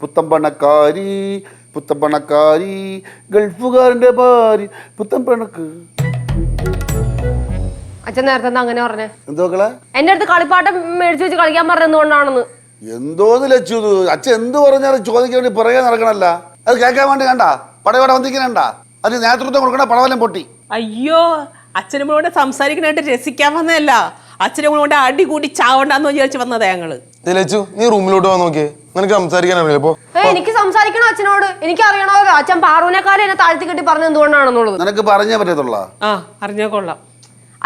പുത്തമ്പണക്കാരി പുത്തമ്പണക്കാരി ഗൾഫുകാരന്റെ ഭാര്യ പുത്തമ്പണക്ക്. അച്ഛൻ നേരത്തെ എന്താ അങ്ങനെ പറഞ്ഞേ? എന്തോ മക്കളെ? എന്റെ അടുത്ത് കളിപ്പാട്ടം മേടിച്ചു വെച്ച് കളിക്കാൻ പറഞ്ഞതുകൊണ്ടാണെന്ന് എന്തോന്ന് ലച്ചു? അച്ഛൻ എന്ത് പറഞ്ഞാലും ചോദിക്കാൻ വേണ്ടി പുറകെ നടക്കണല്ല. അത് കേൾക്കാൻ വേണ്ടി കണ്ട? പടവട വന്നിക്കണണ്ട അതിന് നേതൃത്വം കൊടുക്കണ പടവലം പൊട്ടി. അയ്യോ അച്ഛനും കൂടെ സംസാരിക്കണായിട്ട് രസിക്കാൻ വന്നതല്ല. അച്ഛനും കൂടെ അടി കൂടി ചാവണ്ടെന്ന് വിചാരിച്ച് വന്നതാ ഞങ്ങൾ. ലച്ചു നീ റൂമിലോട്ട് വാ നോക്കിയേ. നിനക്ക് സംസാരിക്കാൻ അറിയില്ല അപ്പോ ഏ എനിക്ക് സംസാരിക്കണോ അച്ഛനോട്. എനിക്ക് അറിയണമല്ലോ അച്ഛൻ പാറൂനേക്കാളും എന്നെ താഴ്ത്തി കെട്ടി പറഞ്ഞു എന്തുകൊണ്ടാണെന്നുള്ളത്. നിനക്ക് പറഞ്ഞേ പറ്റത്തുള്ള. ആ അറിഞ്ഞോ കൊള്ളാം.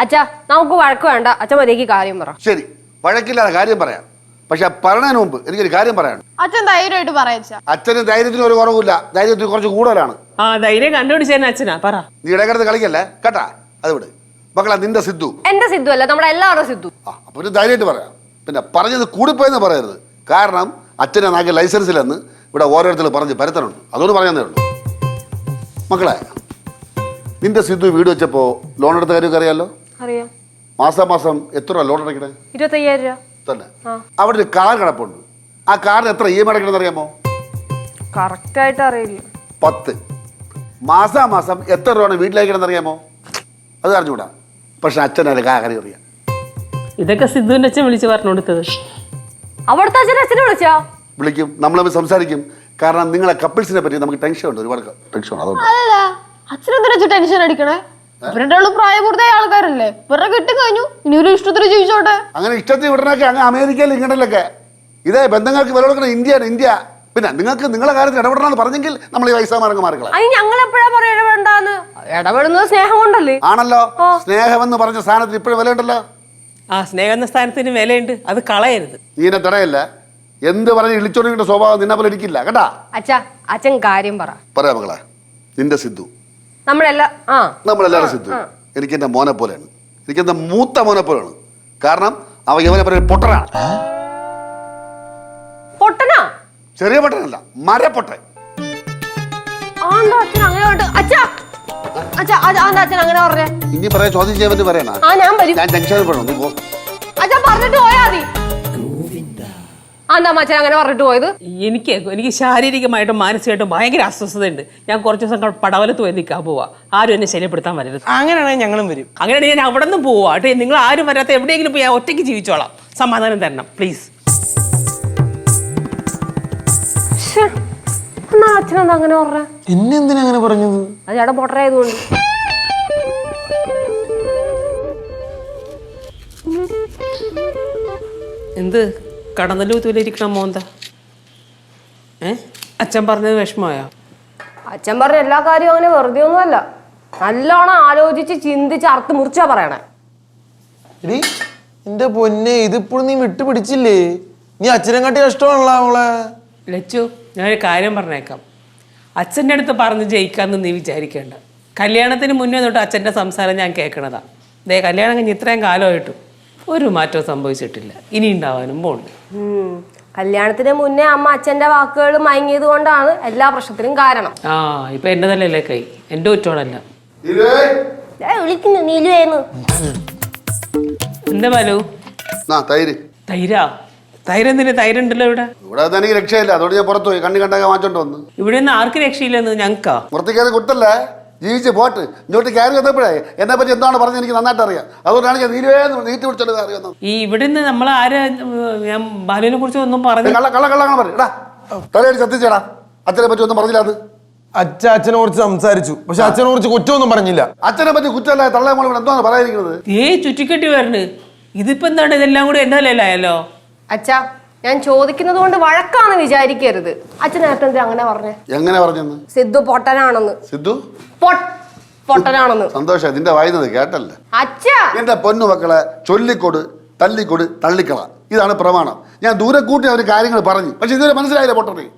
അച്ഛാ നമുക്ക് വഴക്ക് വേണ്ട. അച്ഛൻ മതിയേക്ക് കാര്യം പറ. ശരി വഴക്കില്ലാതെ കാര്യം പറയാം. പക്ഷെ പറഞ്ഞതിന് മുമ്പ് എനിക്കൊരു കാര്യം പറയാനുണ്ട്. അച്ഛൻ ധൈര്യമായിട്ട് പറയച്ച അച്ഛന് ധൈര്യത്തിന് ഒരു കുറവില്ല ധൈര്യത്തിന് കുറച്ച് കൂടുതലാണ്. ആ ധൈര്യം കണ്ടുപിടിച്ചേനെ അച്ഛനാ. പറ. നീ ഇടക്കിടത്ത് കളിക്കല്ലേ? കേട്ടാ? അത് വിട്. മക്കളാ നിന്റെ സിദ്ധു. എന്റെ സിദ്ധു അല്ല നമ്മുടെ എല്ലാവരുടെ സിദ്ധു. ആ അപ്പൊ ഒരു ധൈര്യമായിട്ട് പറയാം. പിന്നെ പറഞ്ഞത് കൂടിപ്പോയെന്ന് പറയരുത്. കാരണം അച്ഛനെ നാക്ക് ലൈസൻസിലെന്ന് ഇവിടെ ഓരോരുത്തർ പറഞ്ഞ് പരത്തനുണ്ട് അതുകൊണ്ട് പറയാന്നേ ഉള്ളൂ മക്കളെ നിന്റെ സിദ്ധു വീട് വെച്ചപ്പോൾ ലോൺ എടുത്ത കാര്യമൊക്കെ അറിയാലോ അറിയാം. മാസം മാസം എത്ര രൂപ ലോൺ അടയ്ക്കണേ? ഇരുപത്തയ്യായിരം രൂപ. തന്നെ. അവിടെ ഒരു കാർ കിടപ്പുണ്ട്. ആ കാറിന് എത്ര ഇ എം അടയ്ക്കണമെന്ന് അറിയാമോ? കറക്റ്റ് ആയിട്ട് അറിയില്ല. പത്ത്. മാസാ മാസം എത്ര രൂപയാണ് വീട്ടിലേക്കണമെന്ന് അറിയാമോ? അത് അറിഞ്ഞുകൂടാ. പക്ഷെ അച്ഛനല്ല കാര്യം അറിയാം. ഇതൊക്കെ സിദ്ധുവിന്റെ അച്ഛൻ വിളിച്ച് പറഞ്ഞു കൊടുത്തത് അവിടുത്തെ അച്ഛനെ വിളിച്ചോ? വിളിക്കും. നമ്മൾ സംസാരിക്കും. കാരണം നിങ്ങളെ കപ്പിൾസിനെ പറ്റി നമുക്ക് ടെൻഷൻ ഉണ്ട്. ഒരുപാട് ടെൻഷൻ ഉണ്ട്. അതുകൊണ്ട്. അല്ല അച്ഛനെന്തിനാ ടെൻഷൻ അടിക്കണേ? ഇവരുടെ ആൾ പ്രായപൂർത്തിയായ ആൾക്കാരല്ലേ? ഇവരുടെ കിട്ടി കഴിഞ്ഞു. ഇനി ഒരു ഇഷ്ടത്തിന് ജീവിച്ചോട്ടെ? അങ്ങനെ ഇഷ്ടത്തിൽ വിടണൊക്കെ അങ്ങ് അമേരിക്കയിൽ ഇങ്ങോട്ടല്ലൊക്കെ ഇതേ ബന്ധങ്ങൾക്ക് വില കൊടുക്കുന്ന ഇന്ത്യയാണ് ഇന്ത്യ. പിന്നെ നിങ്ങൾക്ക് നിങ്ങളെ കാര്യത്തിൽ ഇടപെടണമെന്ന് പറഞ്ഞെങ്കിൽ നമ്മൾ ഈ വയസ്സാമാരങ്ങ് മാറിക്കളാം. അതിന് ഞങ്ങൾ എപ്പോഴാ പറയാ ഇടപെടണ്ടാന്ന്? ഇടപെടുന്നത് സ്നേഹം കൊണ്ടല്ലേ? ആണല്ലോ. സ്നേഹമെന്ന് പറഞ്ഞ സാധനത്തിന് ഇപ്പോഴും വിലയുണ്ടല്ലോ. ആ സ്നേഹ എന്ന സ്ഥാനത്തിന് വിലയുണ്ട്. അത് കളയരുത്. ഇങ്ങനെ തടയല്ല. എന്ത് പറഞ്ഞ് ഇളിച്ചോണ്ടിന്റെ സ്വഭാവം നിന്നെ പോലെ ഇരിക്കില്ല കേട്ടാ അച്ഛാ അച്ഛൻ കാര്യം പറ. പറയാ മകളെ. നിന്റെ സിദ്ധു. നമ്മളെല്ലാം ആ. നമ്മളെല്ലാവരും സിദ്ധു. എനിക്ക് എന്റെ മോനെ പോലെയാണ്. എനിക്ക് എന്റെ മൂത്ത മോനെ പോലെയാണ്. കാരണം അവ യവനെ പോലെ ഒരു പൊട്ടനാണ് പൊട്ടനാ? ചെറിയ പൊട്ടനല്ല മരപ്പൊട്ടൻ. ആണ്ടാ അച്ഛൻ? അങ്ങനെ അച്ഛാ അച്ഛാ അത് ആണ്ടാ അച്ഛൻ അങ്ങനെ പറഞ്ഞേ. ഇനി പറയാ ചോദ്യം ചെയ്യാൻ വേണ്ടി പറയണ? ആ ഞാൻ വരും. ഞാൻ നീ പോ. പറഞ്ഞിട്ട് പോയാ മതി. അങ്ങനെ പറഞ്ഞിട്ട് പോയത്? എനിക്ക് എനിക്ക് ശാരീരികമായിട്ടും മാനസികമായിട്ടും ഭയങ്കര അസ്വസ്ഥതയുണ്ട്. ഞാൻ കുറച്ച് ദിവസം പടവലത്ത് പോയി നിൽക്കാൻ പോവാ. ആരും എന്നെ ശല്യപ്പെടുത്താൻ വരരുത്. അങ്ങനെയാണെങ്കിൽ ഞങ്ങളും വരും. അങ്ങനെയാണെങ്കിൽ ഞാൻ അവിടെ നിന്ന് പോവാ. കേട്ടോ നിങ്ങൾ ആരും വരാത്ത എവിടെയെങ്കിലും പോയി ഒറ്റയ്ക്ക് ജീവിച്ചോളാം. സമാധാനം തരണം പ്ലീസ്. എന്നാ അച്ഛനെന്താ അങ്ങനെ പറഞ്ഞേ? എന്നെ എന്തിനാ അങ്ങനെ പറഞ്ഞത്? അത് ചേട്ടൻ പൊട്ടനായതുകൊണ്ട് എന്ത്? കടന്നലൂത്തൂലിരിക്കണ മോന്ത? ഏ? അച്ഛൻ പറഞ്ഞത് വിഷമമായോ? അച്ഛൻ പറഞ്ഞ എല്ലാ കാര്യവും അങ്ങനെ വെറുതെ ഒന്നുമല്ല. നല്ലോണം ആലോചിച്ച് ചിന്തിച്ച് അർത്ഥം മുറിച്ചാ പറയണേ. എടി എന്റെ പൊന്നെ ഇതിപ്പോഴും നീ വിട്ടുപിടിച്ചില്ലേ? നീ അച്ഛനെ കാട്ടി കഷ്ടമാണല്ലോ അവളെ? ലച്ചു ഞാനൊരു കാര്യം പറഞ്ഞേക്കാം. അച്ഛന്റെ അടുത്ത് പറഞ്ഞ് ജയിക്കാമെന്ന് നീ വിചാരിക്കേണ്ട. കല്യാണത്തിന് മുന്നേ തൊട്ട് അച്ഛന്റെ സംസാരം ഞാൻ കേൾക്കണതാണ് ദേ കല്യാണം കഴിഞ്ഞ് ഇത്രയും കാലമായിട്ടും ഒരു മാറ്റവും സംഭവിച്ചിട്ടില്ല. ഇനി ഉണ്ടാവാനും പോണ്ട്. കല്യാണത്തിന് മുന്നേ അമ്മ അച്ഛന്റെ വാക്കുകൾ മയങ്ങിയത് കൊണ്ടാണ് എല്ലാ പ്രശ്നത്തിനും കാരണം. ആ ഇപ്പൊ എന്റെ തലല്ലേ കൈ? എന്റെ ഒറ്റോടല്ല വിളിക്കുന്നു നീലുവേന്ന്. എന്താ ബാലു? തൈരാ. തൈര്? തൈരാ തൈരെന്തിന്? തൈരുണ്ടല്ലോ ഇവിടെ. ഇവിടെ അത് രക്ഷയില്ല. അതുകൊണ്ട് ഞാൻ പുറത്തു പോയി. കണ്ണി കണ്ടാക്കാൻ വാങ്ങിച്ചോണ്ട് വന്ന്. ഇവിടെ നിന്ന് ആർക്ക് രക്ഷയില്ലെന്ന് ഞങ്ങൾക്കാ? പുറത്തേക്ക് കയറി ജീവിച്ച് പോട്ട്. ഇങ്ങോട്ട് കയറി വന്നപ്പോഴേ എന്നെ പറ്റി എന്താണ് പറഞ്ഞത് എനിക്ക് നന്നായിട്ട് അറിയാം. അതുകൊണ്ടാണ് ഞാൻ നീരുവേന്ന് നീട്ടി വിളിച്ചത് കയറി വന്നത്. ഈ ഇവിടെ നിന്ന് നമ്മൾ ആരെ ഞാൻ ബാലുവിനെ കുറിച്ച് ഒന്നും പറഞ്ഞു കള്ള കള്ള കള്ള പറയും. എടാ തലയടി സത്തിച്ചേടാ അച്ഛനെ പറ്റി ഒന്നും പറഞ്ഞില്ല അത്. അച്ഛ അച്ഛനെ കുറിച്ച് സംസാരിച്ചു. പക്ഷെ അച്ഛനെ കുറിച്ച് കുറ്റമൊന്നും പറഞ്ഞില്ല. അച്ഛനെ പറ്റി കുറ്റമല്ല തള്ളേ മോളിവിടെ എന്താണ് പറയാതിരിക്കുന്നത് ഏ ചുറ്റിക്കെട്ടി വരണ്. ഇതിപ്പോ എന്താണ്? ഇതെല്ലാം കൂടി എന്റെ തലയിലായല്ലോ അച്ഛാ ഞാൻ ചോദിക്കുന്നത് കൊണ്ട് വഴക്കാന്ന് വിചാരിക്കരുത്. അച്ഛൻ നേരത്തെ അങ്ങനെ പറഞ്ഞേ? എങ്ങനെ പറഞ്ഞു സിദ്ധു പൊട്ടനാണെന്ന്. സിദ്ധു? പൊട്ട് പൊട്ടനാണെന്ന്. സന്തോഷം ഇതിന്റെ വായുന്നത് കേട്ടല്ലേ? അച്ഛാ! എന്റെ പൊന്നു മക്കളെ ചൊല്ലിക്കൊട് തല്ലിക്കൊട് തള്ളിക്കള. ഇതാണ് പ്രമാണം. ഞാൻ ദൂരെ കൂട്ടി അവർ കാര്യങ്ങൾ പറഞ്ഞു. പക്ഷെ ഇതുവരെ മനസ്സിലായില്ല പൊട്ടറി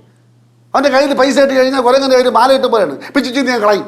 അവന്റെ കയ്യിൽ പൈസ ഇട്ട് കഴിഞ്ഞാൽ കുരങ്ങന്റെ കയ്യിൽ മാല ഇട്ട് പോലെയാണ്. പിച്ചു ചീന്തി ഞാൻ കളയും.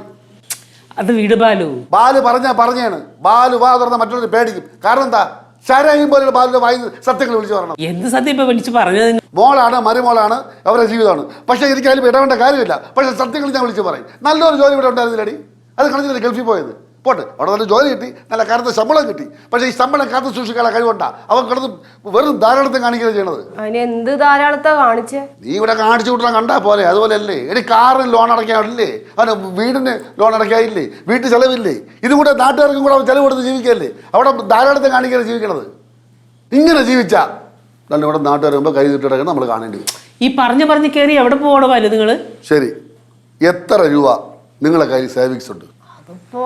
അത് വീട് ബാലു. ബാലു പറഞ്ഞാ പറഞ്ഞാണ്. ബാലു വാ തുറന്ന മറ്റൊരു പേടിക്കും. കാരണം എന്താ? ശരായും പോലെയുള്ള ബാലിന്റെ വായി സത്യങ്ങൾ വിളിച്ചു പറയണം. എന്ത് സത്യം ഇപ്പൊ വിളിച്ച് പറഞ്ഞത്? മോളാണ് മരുമോളാണ് അവരുടെ ജീവിതമാണ്. പക്ഷേ എനിക്ക് അതിൽ ഇടവേണ്ട കാര്യമില്ല. പക്ഷേ സത്യങ്ങൾ ഞാൻ വിളിച്ച് പറയും. നല്ലൊരു ജോലി ഇവിടെ ഉണ്ടായിരുന്നില്ലടി. അത് കളഞ്ഞില്ല ഗൾഫിൽ പോയത്? പോട്ടെ. അവിടെ നല്ല ജോലി കിട്ടി നല്ല കറുത്ത ശമ്പളം കിട്ടി. പക്ഷേ ഈ ശമ്പളം കാത്തു സൂക്ഷിക്കാനുള്ള കഴിവുണ്ടാ. അവൻ കിടന്ന് വെറും ധാരാളത്തെ കാണിക്കുക ചെയ്യണത്. അതിന് എന്ത് ധാരാളത്തെ കാണിച്ചേ? നീ ഇവിടെ കാണിച്ചു വിട്ടാൽ കണ്ടാ പോലെ അതുപോലെയല്ലേ? എടി കാറിന് ലോൺ അടയ്ക്കാനില്ലേ അവന് വീടിന് ലോൺ അടയ്ക്കാനില്ലേ വീട്ടിൽ ചെലവില്ലേ? ഇതും കൂടെ നാട്ടുകാർക്കും കൂടെ അവൻ ചെലവ് കൊടുത്ത് ജീവിക്കല്ലേ അവിടെ ധാരാളത്തെ കാണിക്കാതെ ജീവിക്കണത്. ഇങ്ങനെ ജീവിച്ച. നല്ല ഇവിടെ നാട്ടുകാർ മുമ്പ് കൈ കിട്ടിടക്കണം നമ്മൾ കാണേണ്ടി വരും. ഈ പറഞ്ഞു പറഞ്ഞ് കയറി എവിടെ പോകണോ നിങ്ങൾ ശരി. എത്ര രൂപ നിങ്ങളെ കയ്യിൽ സേവിങ്സ് ഉണ്ട്? അതിപ്പോ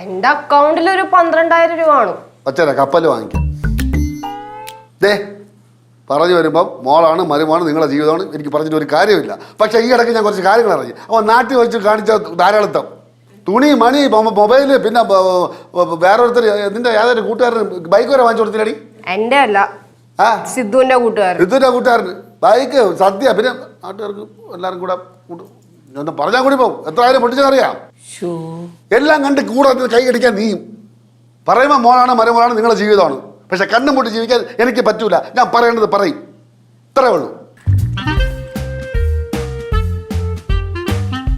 എന്റെ അക്കൗണ്ടിൽ ഒരു പന്ത്രണ്ടായിരം രൂപ ആണ് അച്ഛനെ കപ്പൽ വാങ്ങിക്കാം. ദേ പറഞ്ഞു വരുമ്പോൾ മോളാണ് മരുമാണ് നിങ്ങളുടെ ജീവിതമാണ്. എനിക്ക് പറഞ്ഞിട്ട് ഒരു കാര്യമില്ല. പക്ഷെ ഈ ഇടയ്ക്ക് ഞാൻ കുറച്ച് കാര്യങ്ങൾ അറിഞ്ഞു. അവൻ നാട്ടിൽ വെച്ച് കാണിച്ച ധാരാളിത്തം. തുണി മണി മൊബൈൽ പിന്നെ വേറൊരുത്തർ നിന്റെ ഏതൊരു കൂട്ടുകാരന് ബൈക്ക് വരെ വാങ്ങിച്ചു കൊടുത്തില്ലടി? എന്റെ അല്ല. സിദ്ധുവിന്റെ കൂട്ടുകാരൻ. സിദ്ധുവിന്റെ കൂട്ടുകാരന് ബൈക്ക് സദ്യ പിന്നെ നാട്ടുകാർക്ക് എല്ലാവരും കൂടെ പറഞ്ഞാൽ കൂടി പോകും എത്ര ആയിരം പൊട്ടിച്ചറിയാം എല്ലാം കണ്ട് കൂടാതെ കൈ കടിക്കാൻ നീയും. പറയുമ്പോൾ മോനാണ് മരമോനാണ് നിങ്ങളുടെ ജീവിതമാണ്. പക്ഷെ കണ്ണും പൊട്ടി ജീവിക്കാൻ എനിക്ക് പറ്റൂല. ഞാൻ പറയേണ്ടത് പറയും. ഇത്രേ ഉള്ളൂ.